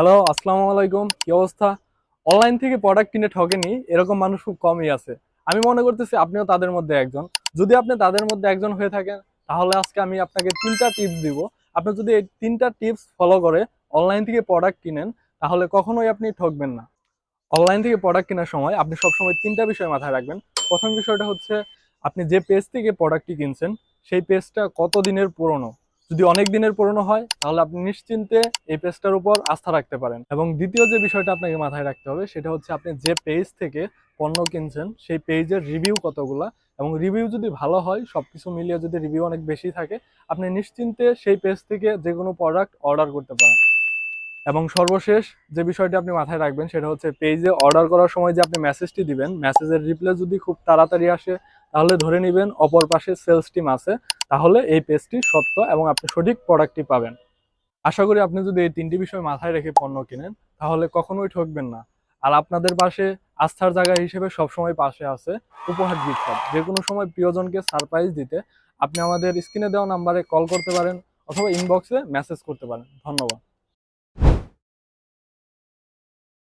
Hello আসসালামু আলাইকুম, কি অবস্থা? অনলাইন থেকে প্রোডাক্ট কিনে ঠকেনি, এরকম মানুষ খুব কমই আছে। আমি মনে করতেছি আপনিও তাদের মধ্যে একজন। যদি আপনি তাদের মধ্যে একজন হয়ে থাকেন, তাহলে আজকে আমি আপনাকে তিনটা টিপস দিব। আপনি যদি এই তিনটা টিপস ফলো করে অনলাইন থেকে প্রোডাক্ট কিনেন, তাহলে কখনোই আপনি ঠকবেন না। অনলাইন থেকে প্রোডাক্ট কেনার সময় আপনি সবসময় তিনটা বিষয় মাথায় রাখবেন। প্রথম বিষয়টা হচ্ছে, আপনি যে পেজ থেকে প্রোডাক্টটি কিনছেন, সেই পেজটা কত দিনের পুরনো? যদি অনেক দিনের পুরনো হয়, তাহলে আপনি নিশ্চিন্তে এই পেজটার উপর আস্থা রাখতে পারেন। এবং দ্বিতীয় যে বিষয়টা আপনাকে মাথায় রাখতে হবে, সেটা হচ্ছে আপনি যে পেজ থেকে পণ্য কিনছেন, সেই পেজের রিভিউ কতগুলা? এবং রিভিউ যদি ভালো হয় সব কিছু মিলিয়ে যদি রিভিউ অনেক বেশি থাকে, আপনি নিশ্চিন্তে সেই পেজ থেকে যে কোনো প্রোডাক্ট অর্ডার করতে পারেন। এবং সর্বশেষ যে বিষয়টি আপনি মাথায় রাখবেন, সেটা হচ্ছে পেজে অর্ডার করার সময় যে আপনি মেসেজটি দিবেন মেসেজের রিপ্লাই যদি খুব তাড়াতাড়ি আসে, তাহলে ধরে নেবেন অপর পাশে সেলস টিম আছে, তাহলে এই পেজটি সত্য এবং আপনি সঠিক প্রোডাক্টটি পাবেন। আশা করি আপনি যদি এই তিনটি বিষয় মাথায় রেখে পণ্য কিনেন, তাহলে কখনোই ঠকবেন না। আর আপনাদের পাশে আস্থার জায়গা হিসেবে সবসময় পাশে আছে উপহার গিফট যে কোনো সময় প্রিয়জনকে সারপ্রাইজ দিতে আপনি আমাদের স্ক্রিনে দেওয়া নাম্বারে কল করতে পারেন অথবা ইনবক্সে মেসেজ করতে পারেন। ধন্যবাদ।